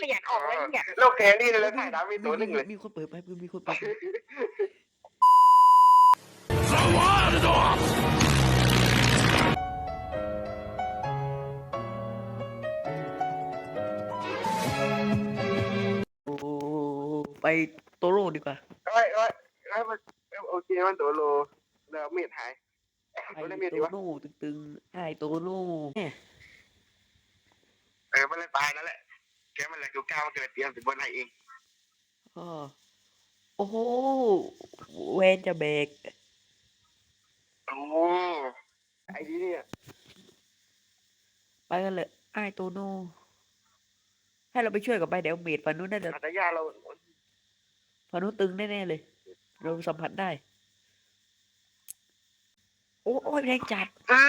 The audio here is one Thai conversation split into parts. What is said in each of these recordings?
ขยันออกเลยเนี่ยโลกแครี่เลยถ่ายดาวมีตัวหนึ่งเลยมีคนเปิดไปปืนมีคนเปิดไปโอ้ไปโตโร่ดีกว่าเอ้ยเอ้ยเอ้ยมันโอเคมันตัวโลแล้วมีดหายไปมันได้มีดโตดีวะโน่ตึงๆไอ้โตโน่แหม่เออมันเลยตายนั่นแหละ แกมันเลยกูก้าวมันเกิดเตรียมถึงบนไหนเองอ้อโอ้โหเวนจะเบรกโอ้ไอ้นี่เนี่ยไปกันเลยไอ้โตโน่ให้เราไปช่วยกับไปเดี๋ยวเมดฝั่งนู้นน่าจะอัตยาเราฝั่งนู้นตึงแน่ๆเลย เราสัมผัสได้ โอ้โอ้ยแรงจัดอื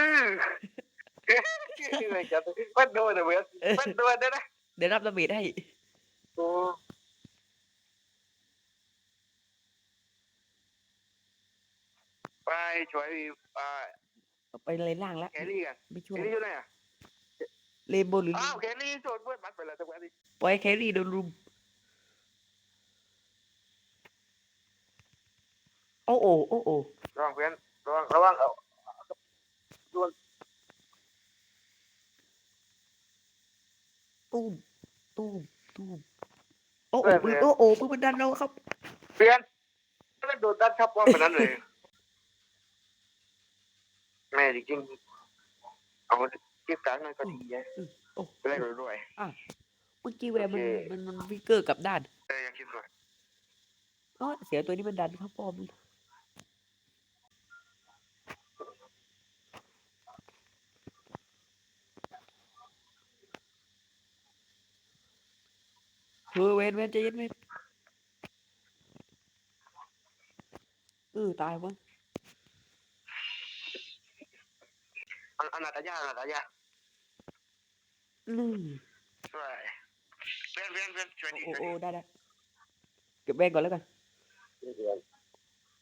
อเลยจะมันโดนนะเว้ยเออมันโดนนะนะ เดี๋ยวรับดาเมจให้โอ้ไปช่วยอ่าเอาไปเลยล่างแล้วแครี่กันไม่แคช่วยรี่อยู่ไหนอะเลนโบว์หรืออ้าวแครี่โดนเพื่อนมัดไปแล้วจังหวะนี้ปล่อยแครี่โดนรุมโอ้โอโอ้โอระวังเพื่อนระวังระวังเอา ตุ้ม ตุ้มตุ้มโอ้โอปืนโอ้โอปืนมันดันเราครับเพื่อนไม่โดนดันทับว่าแบบนั้นเลย แม่จริงๆเอาเก็บกลางหน่อยก็ดีนะโอ้จะได้รวยเมื่อกี้แวร์มันโอเคมันมันฟิกเกอร์กลับด้านๆเอออยากคิดรวย อ๋อเสียตัวนี้มันดันครับป้อม เฮ้ยเวนเวนใจเย็นเวนเออตายวะอันอันนาตายาอันนาตายาอืมช่วยเพื่อนเพื่อนเพื่อนช่วยดีโอ้ช่วยโอ้ดีได้ได้เก็บแวนก่อนแล้วกัน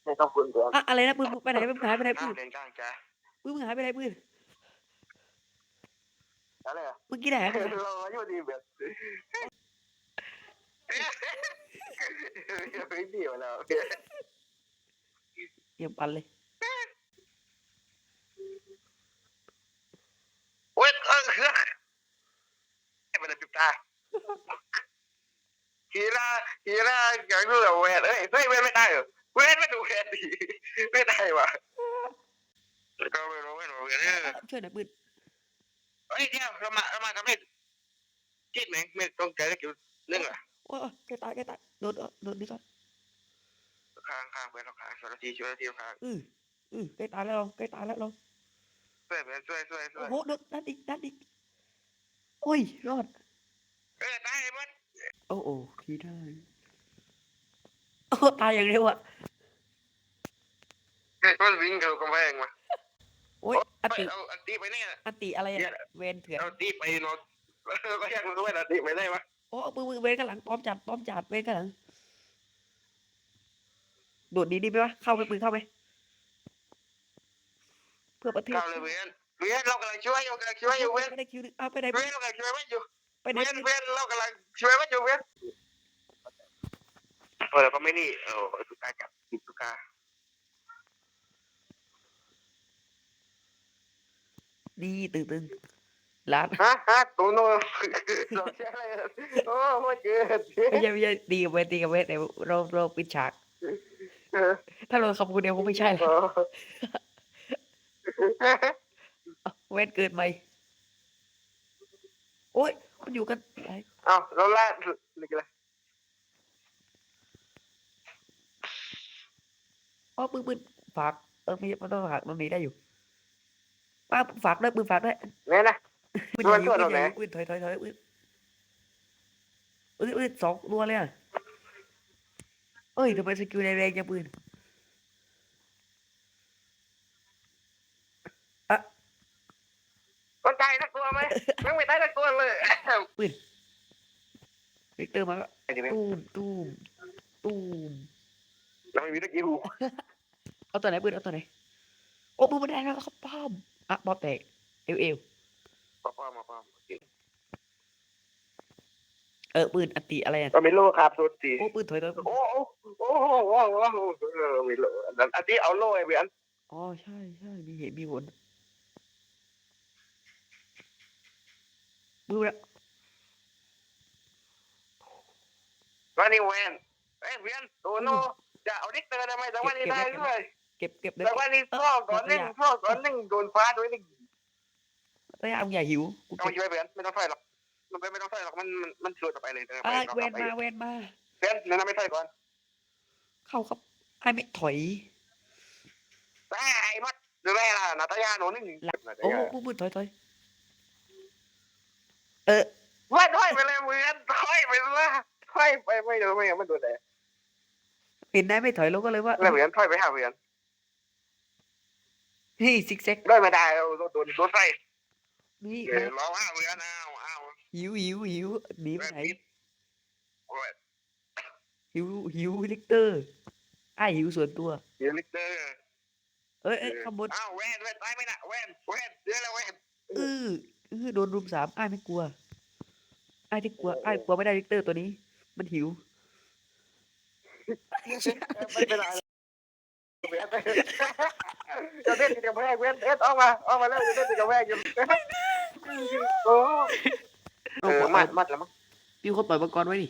ไม่ต้องคุณเพื่อนอะอะไรนะปืนไปไหนปืนหายไปไหนปืนน้ำเรียนกลางจ้าปืนหายไปไหนปืนอะไรอะเมื่อกี้ไหนหายไปไหนเราอยู่ดีแบบ ไม่ดีมาแล้วเยี่ยมปันเลยโอ๊ยเออเฮ้ยมันจะปิดตาฮีราฮีราอยากดูแบบแหวนเอ้ยเฮ้ยแหวนไม่ได้เหรอแหวนไม่ดูแหวนดีไม่ได้ว่ะก็ไม่รู้ไม่รู้กันเออช่วยหน่อยปืนเฮ้ยเดี๋ยวเรามาเรามาทำให้คิดไหมไม่ต้องใจก็เกี่ยวเรื่องอะ โอ้ยแกตายแกตายโดนโดนนี่ก่อนข้างข้างเพื่อนเราข้างช่วยทีช่วยทีข้างอืออือแกตายแล้วแกตายแล้วเราช่วยเพื่อนช่วยช่วยช่โอ้โหโดนดันอีกดันอีกโอ้ยรอดเออตายมันโอ้โอ้ทีได้โอ้ตายอย่างเร็วอะเฮ้ยมันวิ่งเข้ากำแพงมาโอ้ยอันติเอาอันตีไปเนี่ยอันติอะไรอะเวนเถื่อนเอาตีไปนอนก็ยังรู้ว่าอันตีไปได้ปะ ปืนเวนกันหลังป้อมจัดป้อมจัดเวนกันหลังโดดดีดีไหมวะเข้าไปปืนเข้าไปเพื่อประเทศเข้าเลยเพื่อนเพื่อนเรากำลังช่วยอยู่กำลังช่วยอยู่เพื่อนไม่ได้คิวดิเอาไปไหนเพื่อนเรากำลังช่วยมันอยู่ไปไหนเพื่อนเพื่อนเรากำลังช่วยมันอยู่เพื่อนเออก็ไม่นี่เออสุกาจับติดสุกานี่ตึงตึง ล้านฮะฮะตัวโน้เราใช่อะไรโอ้โหเกิดไม่ใช่ไม่ใช่ตีกับเวนตีกับเวนเดี๋ยวเราเราปิดฉากถ้าเราคำพูดเดียวคงไม่ใช่เลยเอาเวนเกิดใหม่โอ้ยมันอยู่กันไหนเอาเราลาดอะไรกันเลยอ๋อปืนปืนฝากเออไม่มันต้องฝากมันหนีได้อยู่ป้าฝากด้วยปืนฝากด้วยแม่นะปืน มันใหญ่ส่วนปืนใหญ่เอาไหนปืนถอยถอยถอยปืนปืนปืนสองตัวเลยอะเอ้ยทำไมสกิลแรงจังปืนคนตายนักตัวไหมไม่ไม่ตายนักตัวเลยวิกเตอร์มาก็ไอ้ดิแม่ตูมตูมตูมเราไม่มีตะกี้หูเอาตัวไหนปืนเอาตัวไหนโอ้ปืนมันแดงแล้วครับป้อมอะป้อมแตกเอวเอวป้าป้ามาป้า เออปืนอติอะไรอะก็ไม่รู้ครับสุดสีโอ้ปืนถอยถอยโอ้โอ้โอ้โหโอ้โหโอ้โหเออไม่รู้อันที่เอาโล่ไอ้เบียนอ๋อใช่ใช่มีเหตุมีผลมือแล้ววันนี้เวนเอ้ยเบียนโตโน่จะเอาดิกเตอร์ได้ไหมแต่วันนี้ได้ด้วยเก็บเก็บเลยแต่วันนี้พ่อก่อนหนึ่งพ่อก่อนหนึ่งโดนฟ้าด้วยนี่ระยะมึงอย่าหิวกูเอาเก็บไปเบียนไม่ต้องใส่หรอกมันไม่ต้องใส่หรอกมันมันมันสุดออกไปเลยเอออะไปเวนมาเวนมา เบียนนั่นไม่ใส่ก่อนเข้าครับไอ้ไม่ถอย แต่ไอ้มัดหรือแม่ล่ะนาตายาโน่นึงโอ้ปืนปืนถอยถอยเออว่าถอยไปเลยเบียนถอยไปเลยถอยไปไม่โดนไม่มันโดนแต่เห็นได้ไม่ถอยเราก็เลยว่าแล้วเบียนถอยไปหาเบียนนี่ซิกแซกได้ไม่ได้โดนโดนโดนใส่ นี่เออรอว่าเบียนอ้าวอ้าวหิวหิวหิวหนีไปไหนโอ้ยหิวหิวลิกเตอร์ไอ้หิวส่วนตัวเดี๋ยวลิกเตอร์เอ้ยเอ้ยข้างบนอ้าวแวนแวนตายไหมน่ะแวนแวนเดี๋ยวแล้วแวนเออเออโดนรุมสามไอ้ไม่กลัวไอ้ที่กลัวไอ้กลัวไม่ได้ลิกเตอร์ตัวนี้ มันหิวไม่เป็นไรจะเล่นติดกับแพงเว้นเอ็ดออกมาออกมาแล้วจะเล่นติดกับแพงอยู่ โอ้เออมัดมัดแล้วมั้งมีคนปล่อยมังกรไว้นี่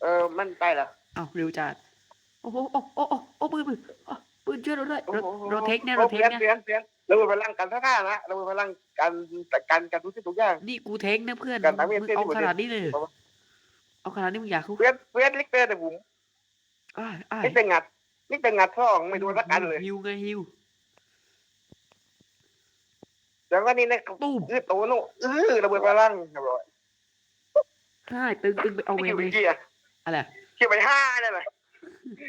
เออมันตายแล้วอ้าวเร็วจัดโอ้โหโอ้โอ้โอ้โอ้ปืนปืนอ้าวปืนช่วยเราด้วยเราเราเทคเนี่ยเราเทคเนี่ยนเนี่ยเปลี่ยนเปลี่ยนราเป็นพลังกันท่าท่านะเราเป็นพลังการการการทุกสิ่งทุกอย่าง นี่กูเทคนะเพื่อนกันทั้งเวียมึงเต้นเอาขนาดนี้เลยเหรอเอาวะเอาขนาดนี้มึงอยากคุเปลี่ยนเปลี่ยนลิกเตอร์แต่ผมอ้าอ้านี่เป็นงัดนี่เป็นงัดท่องไม่โดนสักอันเลยฮิวไงฮิว แต่ว่านี่เนี่ยตุ้มเออโตโน่เออระเบิดพลังเรียบร้อยใช่ตึงตึงไปเอาไม่เวคินวเลยไปกี่อะอะไร คิวไปห้าเนี่ยเลย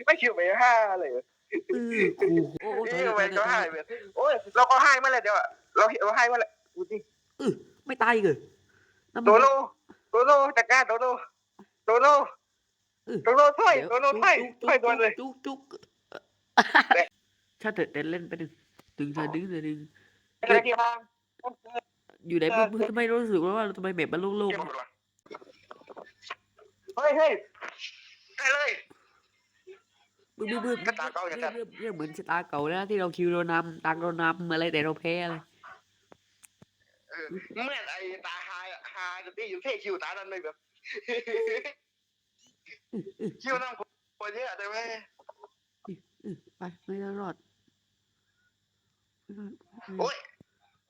ไม่คิวไปห้าเลยเออคูโอ้โอ้ถอยนี่ถไปอยถก็อยถให้อยไปโอ้ยเราก็ให้มาเลยเดี๋ยวเราเราให้มาเลยดูดิไม่ตายอีกเหรอน้ำโตมันโน่โตโน่จัดการโตโน่โตโน่โตโน่ถอยเดี๋ยวโตโน่ถอยจุ๊ถอยตัวเลยจุ๊กจุ๊กจุ๊กถ้าเถอะแต่เล่นไปหนึ่งดึงเธอดึงเธอดึง อะไรที่ห้างอยู่ไหนมึงมึงทำไมรู้สึกว่าทำไมแบบมันโล่งเก็บหมดวะเฮ้ยเฮ้ยได้เลยๆมึงมึงมึงก็ตาเก่าอย่างนั้นเรื่องเรื่องเหมือนชะตาเก่าแล้วที่เราคิวเรานำตังเรานำอะไรแต่เราแพ้อะไรเออเมื่อไอ้ตาฮาฮาจะตีอยู่เท่คิวตานั้นเลยแบบ คิวนั่งคนเยอะแต่ไม่อื้อไปไม่ได้รอดโอ้ย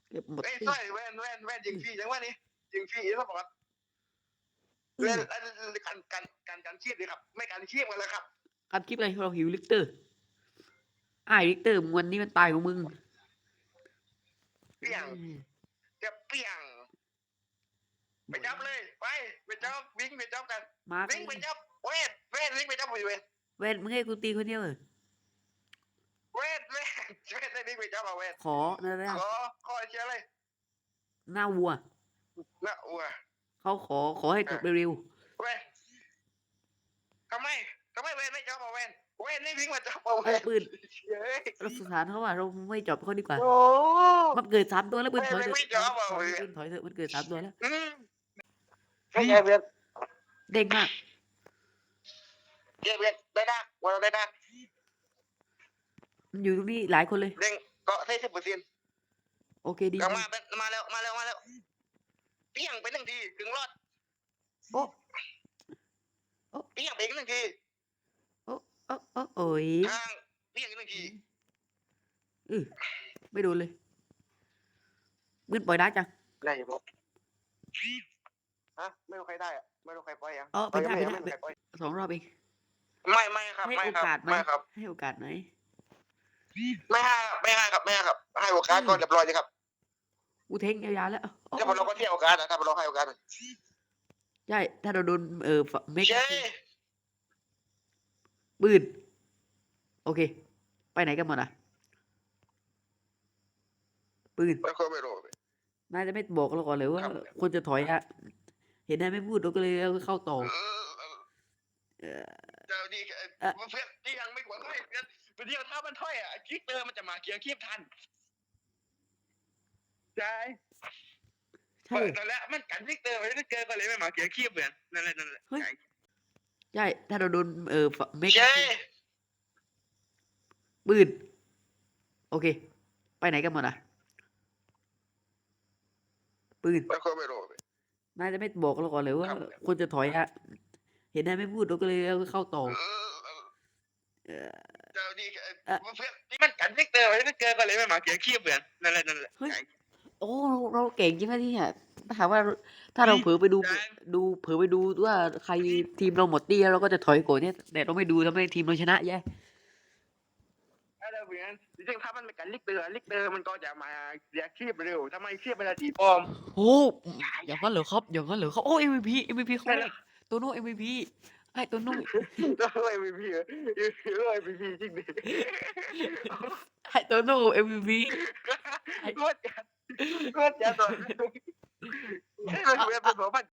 เก็บหมดเอ้ยที่สร้อยแว่นแว่นแว่นยิงฟรีจังวะนี่ยิงฟรีแล้วบอกว่าอื้เล่อนการการการการชีพดีครับ ไม่การชีพกันแล้วครับการคลิปอะไรเราหิวลิกเตอร์ไอ้ลิกเตอร์มึงวันนี้มันตายของมึงเปี้ยงจะเปี้ยงไปจับเลย ไปไปจับวิ่งไปจับกันมาวิ่งไปจับเวทเวทวิ่งไปจับไปเวท เวนมึงให้กูตีคนเดียวเหรอ เวทเวทเว ทได้วิ่งไปจับเอาเวทขอนะนะขอขอเชียร์เลยหน้าวัวนะอัวเขาขอขอให้จบเร็วเวททำไมทำไมเวทไม่จับเอาเวทเวทนี่วิ่งมาจับเอาๆเวเอาทปืนเย้ยเราสงสารเขาว่าเราไม่จบเขาดีกว่าโอ้มันเกิดสามตัวแล้วปืนถอยเถไม่อะยอมอะเว้ยปืนถอยเถอะมันเกิดสามตัวแล้วอืมไม่ใช่เวทเด้งมากเย้เวทได้ดักวันเราได้ดักมันอยู่ตรงนี้หลายคนเลยเด้งเกาะได้สิบเปอร์เซ็นต์โอเคดีกลับมาเป็นมาแล้วมาแล้วมาแล้วเปี้ยงไปหนึ่งทีถึงรอดโอ้เปี้ยงไปอีกหนึ่งทีโอ้โอ้โอ้โอ้ยทางเปี้ยงอีกหนึ่งทีอือไม่โดนเลยปืนปล่อยได้จังได้ยังบอกฮะไม่รู้ใครได้อะไม่รู้ใครปล่อยยังอ๋อไปได้ยังไปไม่ได้รู้ใครปล่อยสองรอบเองไม่ไม่ครับให้ไม่โอครับกาสไหมไม่ครับ ให้โอกาสไหม ไม่ให้ไม่ให้ครับไม่ให้ครับ ให้โอกาสก็เรียบร้อยเลยครับกูเทงยาวๆแล้วโอ้ถ้าเราก็เที่ยวโอกาสนะถ้าเราให้โอกาสใช่ถ้าเราโดนเออเมกเย้ปืนโอเค ไปไหนกันหมดอะปืนไม่ค่อยไม่รู้นายจะไม่บอกเราก่อนเลยว่าควรจะถอยอะเห็นนายไม่พูดเราก็เลยเข้าต่อเออเออเจ้าดีเพื่อนที่ยังไม่กวาดให้เพื่อน ไปเที่ยวถ้ามันถ้อยอะคลิกเตอร์มันจะมาเกียร์คีบทันใช่ใช่ตอนแรกมันกันวิกเตอร์ไปวิกเตอร์ก็เลยไม่มาเกี่ยวขี้เบื่อนั่นแหละนั่นแหละเฮ้ย ใช่ ถ้าเราโดนเออเมกเย้ปืนโอเค ไปไหนกันหมดอะปืน ไม่ค่อยไม่รู้ นายจะไม่บอกเราก่อนเลยว่าครับ ควรจะถอยอะเห็นนายไม่พูดเราก็เลยเข้าต่อ เออ เจ้าดีอ่เพื่อนที่มันกันวิกเตอร์ไปวิกเตอร์ก็เลยไม่มาเกี่ยขี้เบื่อนั่นแหละนั่นแหละเฮ้ยโอ้เราเราเก่งจริงนะที่เนี่ยถาหากว่าถ้าเราเผลอไปดูดูเผลอไปดูว่าใครทีมเราหมดตี้แล้วเราก็จะถอยโก่อนเนี่ยแต่เราไม่ดูทำให้ทีมเราชนะแย่อะไรเบื่อจริงๆถ้ามันเป็นกันลิกเตอร์ลิกเตอร์มันก็จะมาเรียกขี้เร็วทำไมขี้เป็นอาทีปอมโอ้อย่างนั้นเหรอครับอย่างนั้นเหรอครับโอ้ MVP MVP เขาใช่เลแล้ยวตัวโน้ MVP ไอ้ตัวโน้ต้องเล ยพีพีเลยพีพีจริงดิไอ้ตัวโน้ MVP ก็จะก็จะตัวให้มันเป็นสองพัน